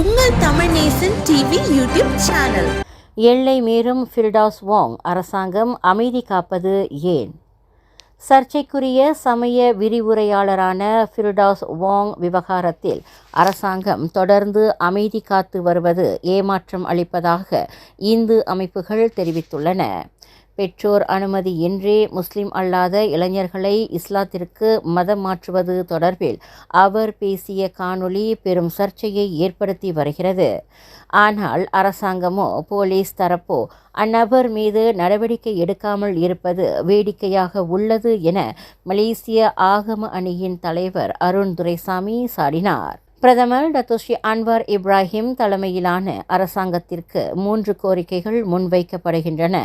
உங்கள் Tamil Nesan TV YouTube channel. எல்லை மீறும் ஃபில்டாஸ் வாங் அரசாங்கம் அமைதி காப்பது ஏன்? சர்ச்சைக்குரிய சமய விரிவுரையாளரான ஃபில்டாஸ் வாங் விவகாரத்தில் அரசாங்கம் தொடர்ந்து அமைதி காத்து வருவது ஏமாற்றம் அளிப்பதாக இந்து அமைப்புகள் தெரிவித்துள்ளன. பெற்றோர் அனுமதியின்றி முஸ்லிம் அல்லாத இளைஞர்களை இஸ்லாத்திற்கு மதம் மாற்றுவது தொடர்பில் அவர் பேசிய காணொளி பெரும் சர்ச்சையை ஏற்படுத்தி வருகிறது. ஆனால் அரசாங்கமோ போலீஸ் தரப்போ அந்நபர் மீது நடவடிக்கை எடுக்காமல் இருப்பது வேடிக்கையாக உள்ளது என மலேசிய ஆகம அணியின் தலைவர் அருண் துரைசாமி சாடினார். பிரதமர் டத்தோஸ்ரீ அன்வார் இப்ராஹிம் தலைமையிலான அரசாங்கத்திற்கு மூன்று கோரிக்கைகள் முன்வைக்கப்படுகின்றன.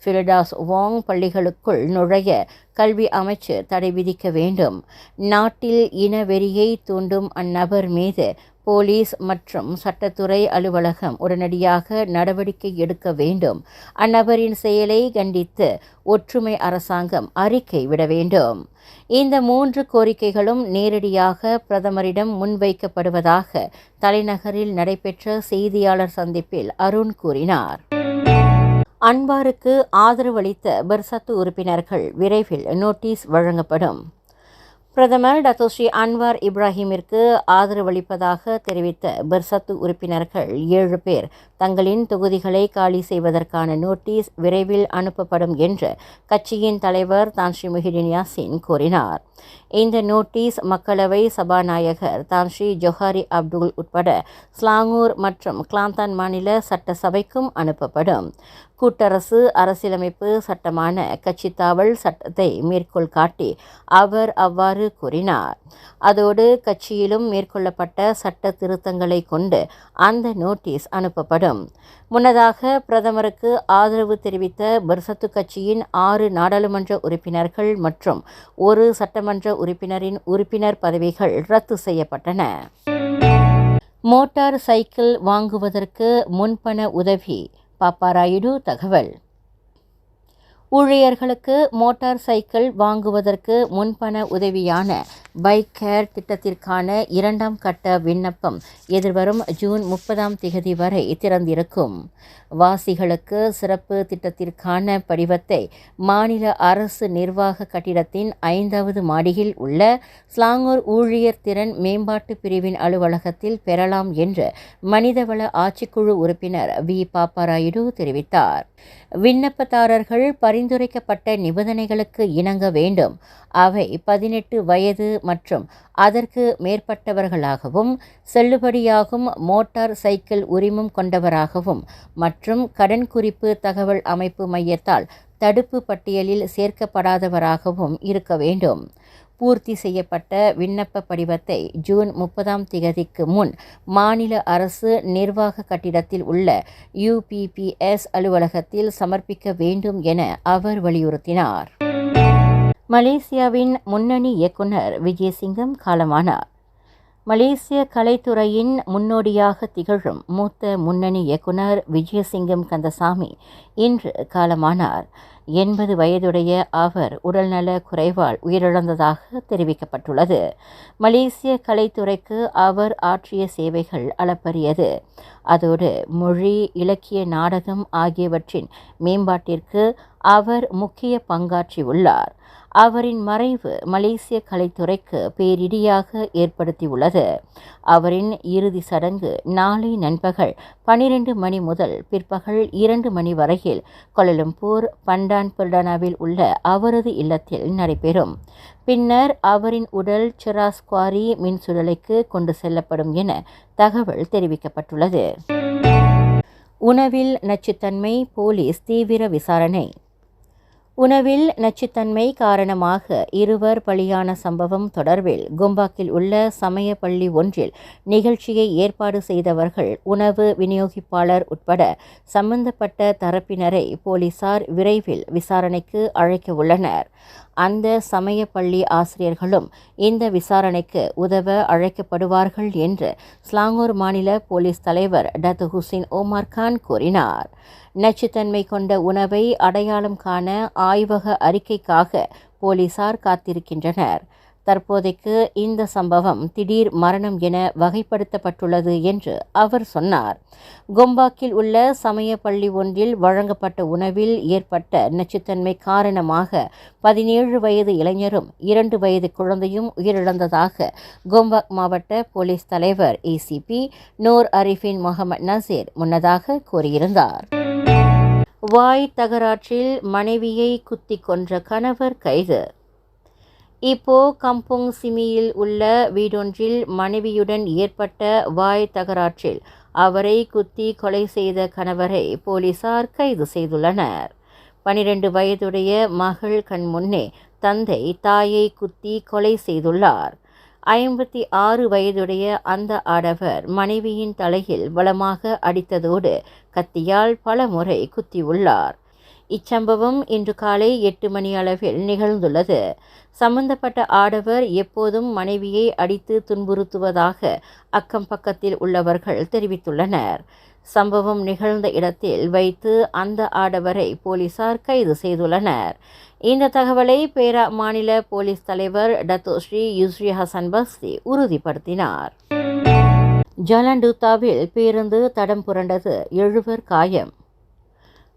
ஃபிலிடாஸ் வாங் பள்ளிகளுக்குள் நுழைய கல்வி அமைச்சு தடை விதிக்க வேண்டும். நாட்டில் இனவெறியை தூண்டும் அந்நபர் மீது போலீஸ் மற்றும் சட்டத்துறை அலுவலகம் உடனடியாக நடவடிக்கை எடுக்க வேண்டும். அந்நபரின் செயலை கண்டித்து ஒற்றுமை அரசாங்கம் அறிக்கை விட வேண்டும். இந்த மூன்று கோரிக்கைகளும் நேரடியாக பிரதமரிடம் முன்வைக்கப்படுவதாக தலைநகரில் நடைபெற்ற செய்தியாளர் சந்திப்பில் அருண் கூறினார். அன்பாருக்கு ஆதரவளித்த பெர்சத்து உறுப்பினர்கள் விரைவில் நோட்டீஸ் வழங்கப்படும். பிரதமர் டத்தோஸ்ரீ அன்வார் இப்ராஹிமிற்கு ஆதரவளிப்பதாக தெரிவித்த பெர்சத்து உறுப்பினர்கள் ஏழு பேர் தங்களின் தொகுதிகளை காலி செய்வதற்கான நோட்டீஸ் விரைவில் அனுப்பப்படும் என்று கட்சியின் தலைவர் தான் ஸ்ரீ முஹிடின் யாசின் கூறினார். இந்த நோட்டீஸ் மக்களவை சபாநாயகர் தான் ஸ்ரீ ஜொஹாரி அப்துல் உட்பட ஸ்லாங்கூர் மற்றும் கிளாந்தான் மாநில சட்டசபைக்கும் அனுப்பப்படும். கூட்டரசு அரசியலமைப்பு சட்டமான கட்சி தாவல் சட்டத்தை மேற்கோள் காட்டி அவர் அவ்வாறு கூறினார். அதோடு கட்சியிலும் மேற்கொள்ளப்பட்ட சட்ட திருத்தங்களை கொண்டு அந்த நோட்டீஸ் அனுப்பப்படும். முன்னதாக பிரதமருக்கு ஆதரவு தெரிவித்த பர்சத்து கட்சியின் ஆறு நாடாளுமன்ற உறுப்பினர்கள் மற்றும் ஒரு சட்டமன்ற உறுப்பினரின் உறுப்பினர் பதவிகள் ரத்து செய்யப்பட்டன. மோட்டார் சைக்கிள் வாங்குவதற்கு முன்பண உதவி. பாப்பாராயுடு தகவல். ஊழியர்களுக்கு மோட்டார் சைக்கிள் வாங்குவதற்கு முன்பண உதவியான பைக் கேர் திட்டத்திற்கான இரண்டாம் கட்ட விண்ணப்பம் எதிர்வரும் ஜூன் முப்பதாம் திகதி வரை திறந்திருக்கும். வாசிகளுக்கு சிறப்பு திட்டத்திற்கான படிவத்தை மாநில அரசு நிர்வாக கட்டிடத்தின் ஐந்தாவது மாடியில் உள்ள ஸ்லாங்கூர் ஊழியர் திறன் மேம்பாட்டு பிரிவின் அலுவலகத்தில் பெறலாம் என்று மனிதவள ஆட்சிக்குழு உறுப்பினர் வி. பாப்பாராயுடு தெரிவித்தார். விண்ணப்பதாரர்கள் பரி பரிந்துரைக்கப்பட்ட நிபந்தனைகளுக்கு இணங்க வேண்டும். அவை பதினெட்டு வயது மற்றும் அதற்கு மேற்பட்டவர்களாகவும் செல்லுபடியாகும் மோட்டார் சைக்கிள் உரிமம் கொண்டவராகவும் மற்றும் கடன் குறிப்பு தகவல் அமைப்பு மையத்தால் தடுப்பு பட்டியலில் சேர்க்கப்படாதவராகவும் இருக்க வேண்டும். பூர்த்தி செய்யப்பட்ட விண்ணப்ப படிவத்தை ஜூன் முப்பதாம் திகதிக்கு முன் மாநில அரசு நிர்வாக கட்டிடத்தில் உள்ள யுபிபிஎஸ் அலுவலகத்தில் சமர்ப்பிக்க வேண்டும் என அவர் வலியுறுத்தினார். மலேசியாவின் முன்னணி இயக்குனர் விஜயசிங்கம் காலமானார். மலேசிய கலைத்துறையின் முன்னோடியாக திகழும் மூத்த முன்னணி இயக்குனர் விஜயசிங்கம் கந்தசாமி இன்று காலமானார். எண்பது வயதுடைய அவர் உடல்நல குறைவால் உயிரிழந்ததாக தெரிவிக்கப்பட்டுள்ளது. மலேசிய கலைத்துறைக்கு அவர் ஆற்றிய சேவைகள் அளப்பரியது. அதோடு மொழி இலக்கிய நாடகம் ஆகியவற்றின் மேம்பாட்டிற்கு அவர் முக்கிய பங்காற்றியுள்ளார். அவரின் மறைவு மலேசிய கலைத்துறைக்கு பேரிடியாக ஏற்படுத்தியுள்ளது. அவரின் இறுதி சடங்கு நாளை நண்பகல் பனிரெண்டு மணி முதல் பிற்பகல் இரண்டு மணி வரையில் கொலலம்பூர் பண்டான் பெர்டானாவில் உள்ள அவரது இல்லத்தில் நடைபெறும். பின்னர் அவரின் உடல் சிராஸ்குவாரி மின்சுழலைக்கு கொண்டு செல்லப்படும் என தகவல் தெரிவிக்கப்பட்டுள்ளது. உணவில் நச்சுத்தன்மை போலீஸ் தீவிர விசாரணை உணவில் நச்சுத்தன்மை காரணமாக இருவர் பலியான சம்பவம் தொடர்பில் கும்பாக்கில் உள்ள சமய பள்ளி ஒன்றில் நிகழ்ச்சியை ஏற்பாடு செய்தவர்கள் உணவு விநியோகிப்பாளர் உட்பட சம்பந்தப்பட்ட தரப்பினரை போலீசார் விரைவில் விசாரணைக்கு அழைக்க உள்ளனர். அந்த சமய பள்ளி ஆசிரியர்களும் இந்த விசாரணைக்கு உதவ அழைக்கப்படுவார்கள் என்று ஸ்லாங்கூர் மாநில போலீஸ் தலைவர் டத்து ஹுசைன் ஓமார் கான் கூறினார். நச்சுத்தன்மை கொண்ட உணவை அடையாளம் காண ஆய்வக அறிக்கைக்காக போலீசார் காத்திருக்கின்றனர். தற்போதைக்கு இந்த சம்பவம் திடீர் மரணம் என வகைப்படுத்தப்பட்டுள்ளது என்று அவர் சொன்னார். கொம்பாக்கில் உள்ள சமய பள்ளி ஒன்றில் வழங்கப்பட்ட உணவில் ஏற்பட்ட நச்சுத்தன்மை காரணமாக பதினேழு வயது இளைஞரும் இரண்டு வயது குழந்தையும் உயிரிழந்ததாக கோம்பாக் மாவட்ட போலீஸ் தலைவர் ACP Noor Arifin Mohamed Nasir முன்னதாக கூறியிருந்தார். வாய் தகராற்றில் மனைவியை குத்திக் கொன்ற கணவர் கைது. இப்போ கம்புங் சிமியில் உள்ள வீடொன்றில் மனைவியுடன் ஏற்பட்ட வாய் தகராற்றில் அவரை குத்தி கொலை செய்த கணவரை போலீசார் கைது செய்துள்ளனர். பனிரெண்டு வயதுடைய மகள் கண் முன்னே தந்தை தாயை குத்தி கொலை செய்துள்ளார். ஐம்பத்தி ஆறு வயதுடைய அந்த ஆடவர் மனைவியின் தலையில் பலமாக அடித்ததோடு கத்தியால் பல முறை குத்தியுள்ளார் இச்சம்பவம் இன்று காலை எட்டு மணி அளவில் நிகழ்ந்துள்ளது. சம்பந்தப்பட்ட ஆடவர் எப்போதும் மனைவியை அடித்து துன்புறுத்துவதாக அக்கம் பக்கத்தில் உள்ளவர்கள் தெரிவித்துள்ளனர். சம்பவம் நிகழ்ந்த இடத்தில் வைத்து அந்த ஆடவரை போலீசார் கைது செய்துள்ளனர். இந்த தகவலை பேரா மாநில போலீஸ் தலைவர் Dato Sri Yusri Hasan Basri உறுதிப்படுத்தினார். ஜலண்டூத்தாவில் பேருந்து தடம் புரண்டது. எழுவர் காயம்.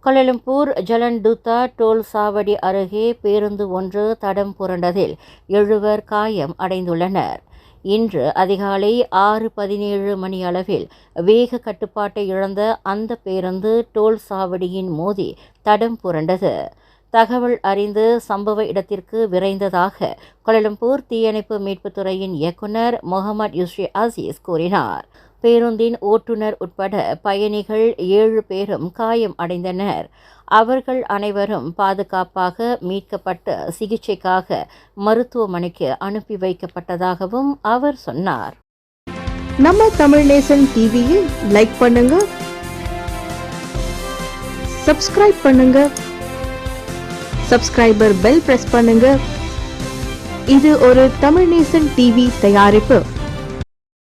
கோலாலம்பூர் ஜலண்டூத்தா டோல் சாவடி அருகே பேருந்து ஒன்று தடம் புரண்டதில் எழுவர் காயம் அடைந்துள்ளனர். இன்று அதிகாலை ஆறு பதினேழு மணி அளவில் வேக கட்டுப்பாட்டை இழந்த அந்த பேருந்து டோல் சாவடியின் மோதி தடம் புரண்டது. தகவல் அறிந்து சம்பவ இடத்திற்கு விரைந்ததாக கோலாலம்பூர் தீயணைப்பு மீட்புத் துறையின் இயக்குனர் முகமது யுஸ்ரி அசீஸ் கூறினார். பேருந்தின் ஓட்டுநர் உட்பட பயணிகள் ஏழு பேரும் காயம் அடைந்தனர். அவர்கள் அனைவரும் பாதுகாப்பாக மீட்கப்பட்டு சிகிச்சைக்காக மருத்துவமனைக்கு அனுப்பி வைக்கப்பட்டதாகவும் அவர் சொன்னார். நம்ம தமிழ் நேசன் டிவியில் லைக் பண்ணுங்க சப்ஸ்கிரைப் பண்ணுங்க சப்ஸ்கிரைபர் பெல் பிரஸ் பண்ணுங்க. இது ஒரு தமிழ் நேசன் டிவி தயாரிப்பு.